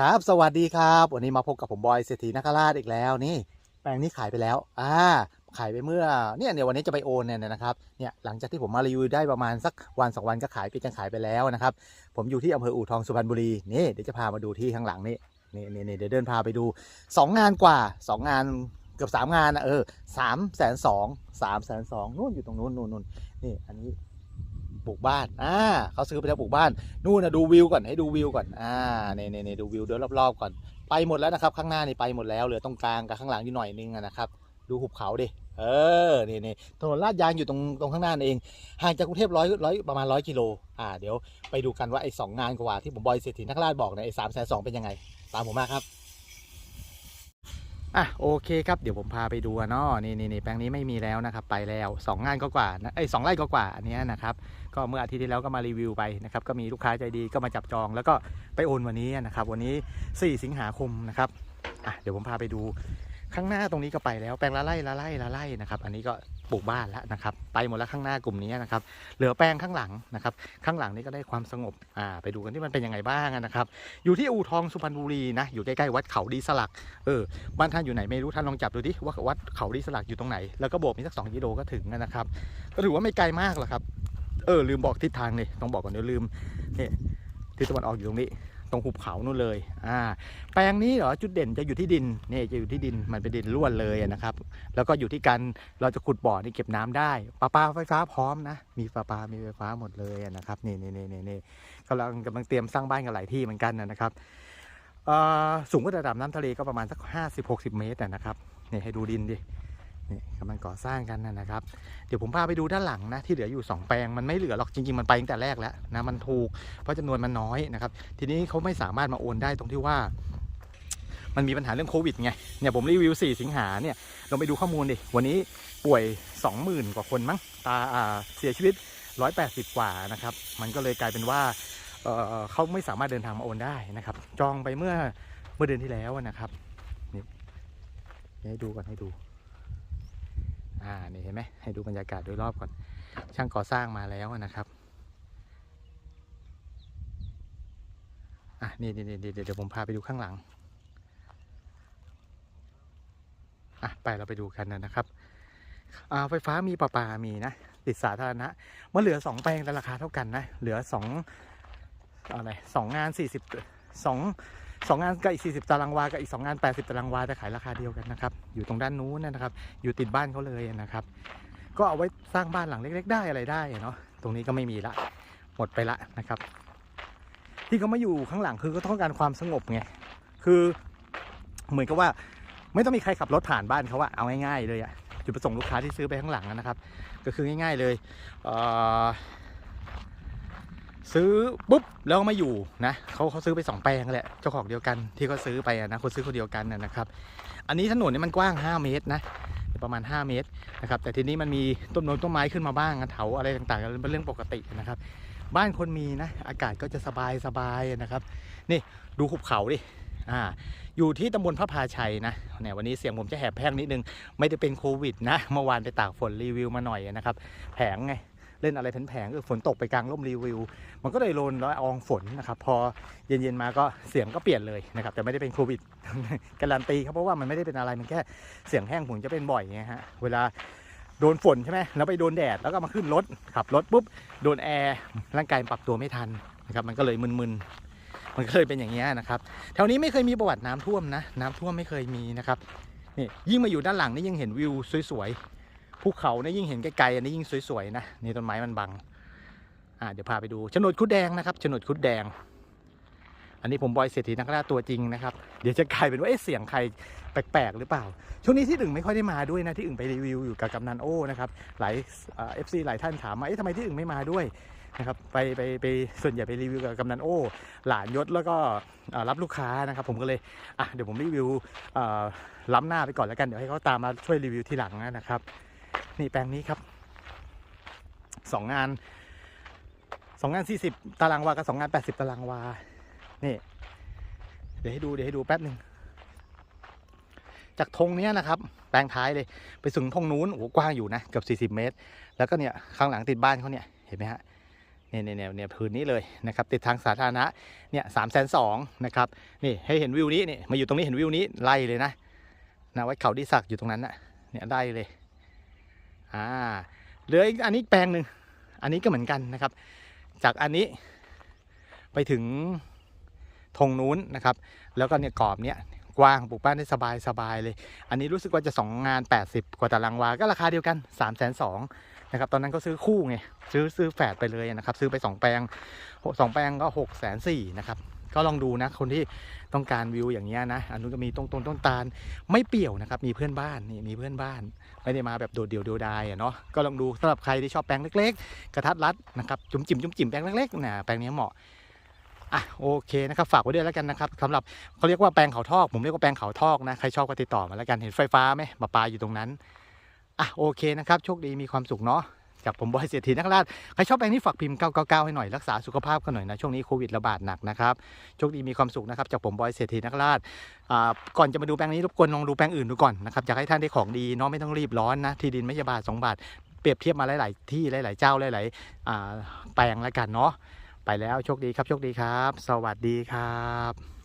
ครับ สวัสดีครับ วันนี้มาพบกับผมบอยเศรษฐีนักราชอีกแล้วนี่ แปลงนี้ขายไปแล้ว อ่า ขายไปเมื่อเนี่ยเดี๋ยววันนี้จะไปโอนเนี่ยนะครับ เนี่ยหลังจากที่ผมมารีวิวได้ประมาณสักวันสองวันก็ขายไปกันขายไปแล้วนะครับ ผมอยู่ที่อำเภออู่ทองสุพรรณบุรีนี่เดี๋ยวจะพามาดูที่ข้างหลังนี่นี่นี่เดี๋ยวเดินพาไปดูสองงานกว่าสองงานเกือบสามงานนะเออสามแสนสองสามแสนสองนู่นอยู่ตรงนู้นนู่นนู่นนี่อันนี้ ปลูกบ้านอ่าเขาซื้อไปแล้วปลูกบ้านนู่นนะดูวิวก่อนให้ดูวิวก่อนอ่าเนี่ยเนี่ยเน่ดูวิวเดินรอบๆก่อนไปหมดแล้วนะครับ ข้างหน้านี่ไปหมดแล้วเหลือตรงกลางกับข้างหลังอยู่หน่อยนึงนะครับดูหุบเขาดิเออนี่นี่ถนนลาดยางอยู่ตรงตรงข้างหน้านเองห่างจากกรุงเทพร้อยร้อยประมาณร้อยกิโลอ่าเดี๋ยวไปดูกันว่าไอ้สองงานกว่าที่ผมบอยเศรษฐีนักราชบอกเนี่ยไอ้สามแสนสองเป็นยังไง ตามผมมาครับ อะโอเคครับเดี๋ยวผมพาไปดูเนาะนี่นี่นี่แปลงนี้ไม่มีแล้วนะครับ ไปแล้วสองงานก็กว่านะไอ้สองไร่ก็กว่าอันนี้นะครับ ก็เมื่ออาทิตย์ที่แล้วก็มารีวิวไปนะครับ ก็มีลูกค้าใจดีก็มาจับจอง แล้วก็ไปโอนวันนี้นะครับ วันนี้ 4 สิงหาคมนะครับอะเดี๋ยวผมพาไปดูข้างหน้าตรงนี้ก็ไปแล้วแปลงละไร่ละไร่ละไร่นะครับ อันนี้ก็ ปลูกบ้านแล้วนะครับ ไปหมดแล้วข้างหน้ากลุ่มนี้นะครับ เหลือแปลงข้างหลังนะครับ ข้างหลังนี้ก็ได้ความสงบอ่าไปดูกันที่มันเป็นยังไงบ้างนะครับ อยู่ที่อู่ทองสุพรรณบุรีนะ อยู่ใกล้ๆวัดเขาดีสลัก เออ บ้านท่านอยู่ไหนไม่รู้ท่านลองจับดูดิว่าวัดเขาดีสลักอยู่ตรงไหน แล้วก็โบกมีสักสองกิโลก็ถึงนะครับ ก็ถือว่าไม่ไกลมากหรอกครับ เออลืมบอกทิศทางเลยต้องบอกก่อนเดี๋ยวลืมนี่ทิศตะวันออกอยู่ตรงนี้ ตรงหุบเขานู่นเลยอ่าแปลงนี้เหรอจุดเด่นจะอยู่ที่ดินนี่จะอยู่ที่ดินมันเป็นดินล้วนเลยนะครับ แล้วก็อยู่ที่การเราจะขุดบ่อนี่เก็บน้ำได้ปลาปลาไฟฟ้าพร้อมนะ มีปลาปลามีไฟฟ้าหมดเลยนะครับนี่นี่นี่นี่นี่กำลังกำลังเตรียมสร้างบ้านกันหลายที่เหมือนกันนะครับอ่อสูงกว่าระดับน้ำทะเลก็ประมาณสักห้าสิบหกสิบเมตรนะครับนี่ให้ดูดินดิ นี่กำลังก่อสร้างกันนะครับ เดี๋ยวผมพาไปดูด้านหลังนะที่เหลืออยู่ 2 แปลงมันไม่เหลือหรอกจริง ๆ มันไปตั้งแต่แรกแล้วนะมันถูกเพราะจำนวนมันน้อยนะครับทีนี้เขาไม่สามารถมาโอนได้ตรงที่ว่า มันมีปัญหาเรื่องโควิดไงเนี่ยผมรีวิว 4 สิงหาเนี่ยลองไปดูข้อมูลดิวันนี้ป่วย 20,000 กว่าคนมั้งตาเสียชีวิต 180 กว่านะครับมันก็เลยกลายเป็นว่าเเขาไม่สามารถเดินทางมาโอนได้นะครับ จองไปเมื่อเมื่อเดือนที่แล้วนะครับนี่ให้ดูก่อนให้ดู อ่านี่เห็นไหมให้ดูบรรยากาศโดยรอบก่อน ช่างก่อสร้างมาแล้วนะครับอะนี่นี่นี่เดี๋ยวเดี๋ยวผมพาไปดูข้างหลังอะไปเราไปดูกันนะครับอ่าไฟฟ้ามีประปามีนะติดสาธารณะมันเหลือสองแปลงแต่ราคาเท่ากันนะเหลือสองอะไรสองงานสี่สิบสอง สองงานกับอีกสี่สิบตารางวา กับอีกสองงานแปดสิบตารางวาจะขายราคาเดียวกันนะครับ อยู่ตรงด้านนู้นนะครับ อยู่ติดบ้านเขาเลยนะครับ ก็เอาไว้สร้างบ้านหลังเล็ก ๆ ได้อะไรได้เนาะ ตรงนี้ก็ไม่มีละ หมดไปละนะครับ ที่เขามาอยู่ข้างหลังคือก็ต้องการความสงบไง คือเหมือนกับว่าไม่ต้องมีใครขับรถผ่านบ้านเขาอะเอาง่ายๆเลยอะจุดประสงค์ลูกค้าที่ซื้อไปข้างหลังนะครับ ก็คือง่าย ๆเลยเออ ซื้อปุ๊บแล้วก็มาอยู่นะเขาเขาซื้อไปสองแปลงแหละเจ้าของเดียวกันที่เขาซื้อไปนะคนซื้อคนเดียวกันนะครับ อันนี้ถนนนี่มันกว้าง 5 เมตรนะประมาณ 5 เมตรนะครับแต่ทีนี้มันมีต้นนต้นไม้ขึ้นมาบ้างเถาอะไรต่างๆเป็นเรื่องปกตินะครับ บ้านคนมีนะอากาศก็จะสบายสบายนะครับนี่ดูหุบเขาดิอ่าอยู่ที่ตำบลพระพาชัยนะเนี่ยวันนี้เสียงผมจะแหบแพร่งนิดนึงไม่ได้เป็นโควิดนะเมื่อวานไปตากฝนรีวิวมาหน่อยนะครับ แผงไง เล่นอะไรแผงๆเออฝนตกไปกลางร่มรีวิว มันก็เลยโรนละอองฝนนะครับ พอเย็นๆมาก็เสียงก็เปลี่ยนเลยนะครับ แต่ไม่ได้เป็นโควิดการันตีครับเพราะว่ามันไม่ได้เป็นอะไรมันแค่เสียงแห้งผมจะเป็นบ่อยไงฮะเวลาโดนฝนใช่ไหมแล้วไปโดนแดดแล้วก็มาขึ้นรถขับรถปุ๊บโดนแอร์ร่างกายปรับตัวไม่ทันนะครับมันก็เลยมึนๆมันก็เลยเป็นอย่างนี้ยนะครับแถวนี้ไม่เคยมีประวัติน้ำท่วมนะ น้ำท่วมไม่เคยมีนะครับนี่ยิ่งมาอยู่ด้านหลังนี่ยิ่งเห็นวิวสวยๆ ภูเขาเนี่ยยิ่งเห็นไกลๆอันนี้ยิ่งสวยๆนะนี่ต้นไม้มันบังอ่าเดี๋ยวพาไปดูโฉนดคุดแดงนะครับโฉนดคุดแดง อันนี้ผมบอยเศรษฐีนักล่าตัวจริงนะครับ เดี๋ยวจะกลายเป็นว่าเอ๊ะเสียงใครแปลกๆหรือเปล่า ช่วงนี้ที่อึ่งไม่ค่อยได้มาด้วยนะที่อึ่งไปรีวิวอยู่กับกำนันโอ้นะครับหลายเอฟซีหลายท่านถามมาเอ๊ะทำไมที่อึ่งไม่มาด้วยนะครับไปไปไปส่วนใหญ่ไปรีวิวกับกำนันโอ้หลานยศแล้วก็รับลูกค้านะครับ ผมก็เลยอะเดี๋ยวผมรีวิวล้ำหน้าไปก่อนแล้วกันเดี๋ยวให้เขาตามมาช่วยรีวิวทีหลังนะครับ นี่แปลงนี้ครับสองงานสองงานสี่สิบตารางวากับสองงานแปดสิบตารางวา นี่ เดี๋ยวให้ดูเดี๋ยวให้ดูแป๊บหนึ่ง จากธงเนี้ยนะครับ แปลงท้ายเลย ไปถึงธงนู้นโอ้กว้างอยู่นะ เกือบสี่สิบเมตร แล้วก็เนี่ยข้างหลังติดบ้านเขาเนี่ย เห็นไหมฮะเนี่ยเนี่ยเนี่ยเนี่ยพื้นนี้เลยนะครับ ติดทางสาธารณะเนี่ยสามแสนสองนะครับ นี่ให้เห็นวิวนี้นี่มาอยู่ตรงนี้เห็นวิวนี้ไล่เลยนะนะวัดเขาดีสักอยู่ตรงนั้นน่ะเนี่ยไล่เลย อ่าเหลืออีกอันนี้แปลงหนึ่งอันนี้ก็เหมือนกันนะครับ จากอันนี้ไปถึงธงนู้นนะครับ แล้วก็เนี่ยกรอบเนี้ยกว้างปลูกบ้านได้สบายสบายเลย อันนี้รู้สึกว่าจะสองงาน 80 กว่าตารางวา ก็ราคาเดียวกัน 3 2 0 0 0นะครับ ตอนนั้นก็ซื้อคู่ไง ซื้อซื้อแฝดไปเลยนะครับ ซื้อไป 2 แปลงสองแปลงก็6 4 0 0 0นะครับ ก็ลองดูนะคนที่ต้องการวิวอย่างเงี้ยนะอันนู้นก็มีต้นต้นต้นตาลไม่เปี่ยวนะครับ มีเพื่อนบ้านนี่มีเพื่อนบ้าน ไม่ได้มาแบบโดดเดี่ยวเดียวดายอะเนาะก็ลองดูสำหรับใครที่ชอบแปลงเล็ก ๆ กระทัดรัดนะครับจุ่มจิ๋มจุ่มจิ๋มแปลงเล็กๆนะแปลงนี้เหมาะอะโอเคนะครับฝากไว้ด้วยแล้วกันนะครับสำหรับเขาเรียกว่าแปลงเขาทอก ผมเรียกว่าแปลงเขาทอกนะใครชอบก็ติดต่อมาแล้วกันเห็นไฟฟ้าไหมปลาปลาอยู่ตรงนั้นอะโอเคนะครับโชคดีมีความสุขเนาะ จากผมบอยเศรษฐีนักราชใครชอบแปลงนี้ฝากพิมพ์ 999 ให้หน่อย รักษาสุขภาพกันหน่อยนะ ช่วงนี้โควิดระบาดหนักนะครับ โชคดีมีความสุขนะครับ จากผมบอยเศรษฐีนักราชอ่าก่อนจะมาดูแปลงนี้รบกวนลองดูแปลงอื่นดูก่อนนะครับอยากให้ท่านได้ของดีเนาะไม่ต้องรีบร้อนนะที่ดินไม่ใช่บาทสองบาทเปรียบเทียบมาหลาย ๆ ที่หลาย ๆ เจ้าหลายๆแปลงแล้วกันเนาะไปแล้วโชคดีครับโชคดีครับ สวัสดีครับ